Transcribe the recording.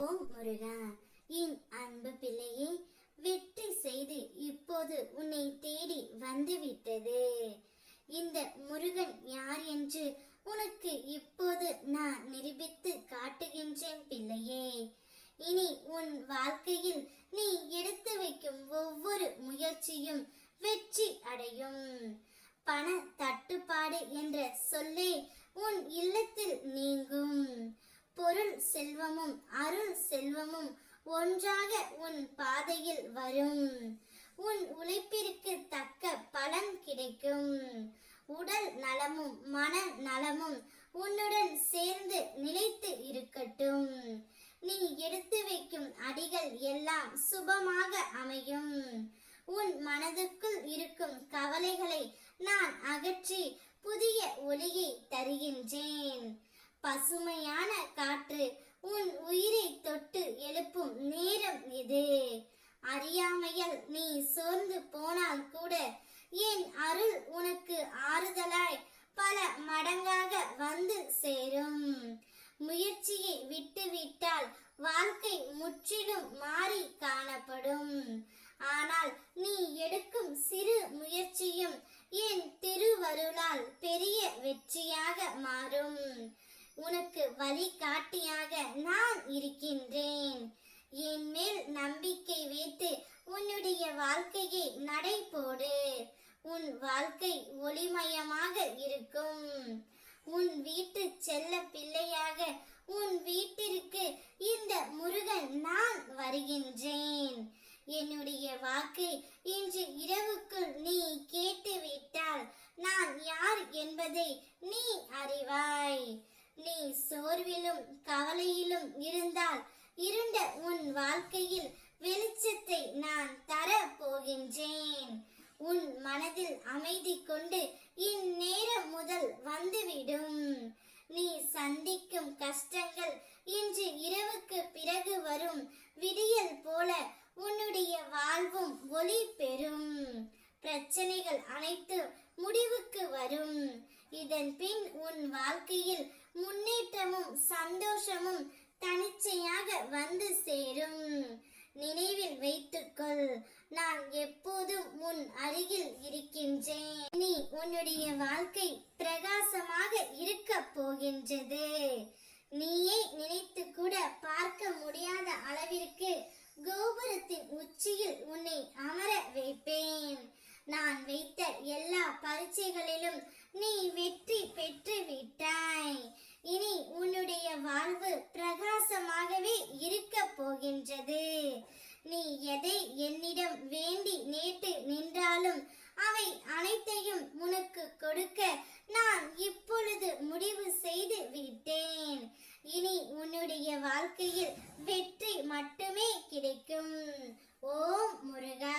ஓ முருகா என் அன்பு பிள்ளையே வெற்றி செய்து இப்போது உன்னை தேடி வந்துவிட்டது. இந்த முருகன் யார் என்று உனக்கு இப்போது நான் நிரூபித்து காட்டுகின்றேன் பிள்ளையே. இனி உன் வாழ்க்கையில் நீ எடுத்து வைக்கும் ஒவ்வொரு முயற்சியும் வெற்றி அடையும். பண தட்டுப்பாடு என்ற சொல்லே உன் இல்லத்தில் நீங்கும். பொருள் செல்வமும் அருள் செல்வமும் ஒன்றாக உன் பாதையில் வரும். உன் உழைப்பிற்கு தக்க பலன் கிடைக்கும். உடல் நலமும் மன நலமும் உன்னுடன் சேர்ந்து நிலைத்து இருக்கட்டும். நீ எடுத்து வைக்கும் அடிகள் எல்லாம் சுபமாக அமையும். உன் மனதுக்குள் இருக்கும் கவலைகளை நான் அகற்றி புதிய ஒளியை தருகின்றேன். பசுமையான காற்று உன் உயிரை தொட்டு எழுப்பும் நேரம் இது. அறியாமையில் நீ சோர்ந்து போனால் கூட என் அருள் உனக்கு ஆறுதலாய் பல மடங்காக வந்து சேரும். முயற்சியை விட்டுவிட்டால் வாழ்க்கை முற்றிலும் மாறி காணப்படும். ஆனால் நீ எடுக்கும் சிறு முயற்சியும் என் திருவருளால் பெரிய வெற்றியாக மாறும். உனக்கு வழிகாட்டியாக நான் இருக்கின்றேன். என் மேல் நம்பிக்கை வைத்து உன்னுடைய வாழ்க்கையை நடை போடு. உன் வாழ்க்கை ஒளிமயமாக இருக்கும். உன் வீட்டு செல்ல பிள்ளையாக உன் வீட்டிற்கு இந்த முருகன் நான் வருகின்றேன். என்னுடைய வாக்கை இன்று இரவுக்குள் நீ கேட்டுவிட்டால் நான் யார் என்பதை நீ அறிவாய். நீ சோர்விலும் கவலையிலும் இருந்தால் இருண்ட உன் வாழ்க்கையில் வெளிச்சத்தை நான் தர போகின்றேன் உன் மனதில் அமைதி கொண்டு இந்நேரம் முதல் வந்துவிடும். நீ சந்திக்கும் கஷ்டங்கள் இன்று இரவுக்கு பிறகு வரும். விடியல் போல உன்னுடைய வாழ்வும் ஒளி பெறும். பிரச்சனைகள் அனைத்து முடிவுக்கு வரும். இதன் பின் உன் வாழ்க்கையில் முன்னேற்றமும் சந்தோஷமும் தனிச்சையாக வந்து சேரும். நினைவில் வைத்துக்கொள் நான் எப்போதும் உன் அருகில் இருக்கின்றேன். நீ உன்னுடைய வாழ்க்கை பிரகாசமாக இருக்க போகின்றது. நீயே நினைத்து கூட பார்க்க முடியாத அளவிற்கு கோபுரத்தின் உச்சியில் உன்னை அமர வைப்பேன் நான் வைத்த எல்லா பரீட்சைகளிலும் நீ வெற்றி பெற்று விட்டாய் இனி உன்னுடைய வாழ்வு பிரகாசமாகவே இருக்க போகின்றது நீ எதை என்னிடம் வேண்டி நேற்று நின்றாலும் அவை அனைத்தையும் உனக்கு கொடுக்க நான் இப்பொழுது முடிவு செய்து விட்டேன். இனி உன்னுடைய வாழ்க்கையில் வெற்றி மட்டுமே கிடைக்கும். ஓம் முருகா.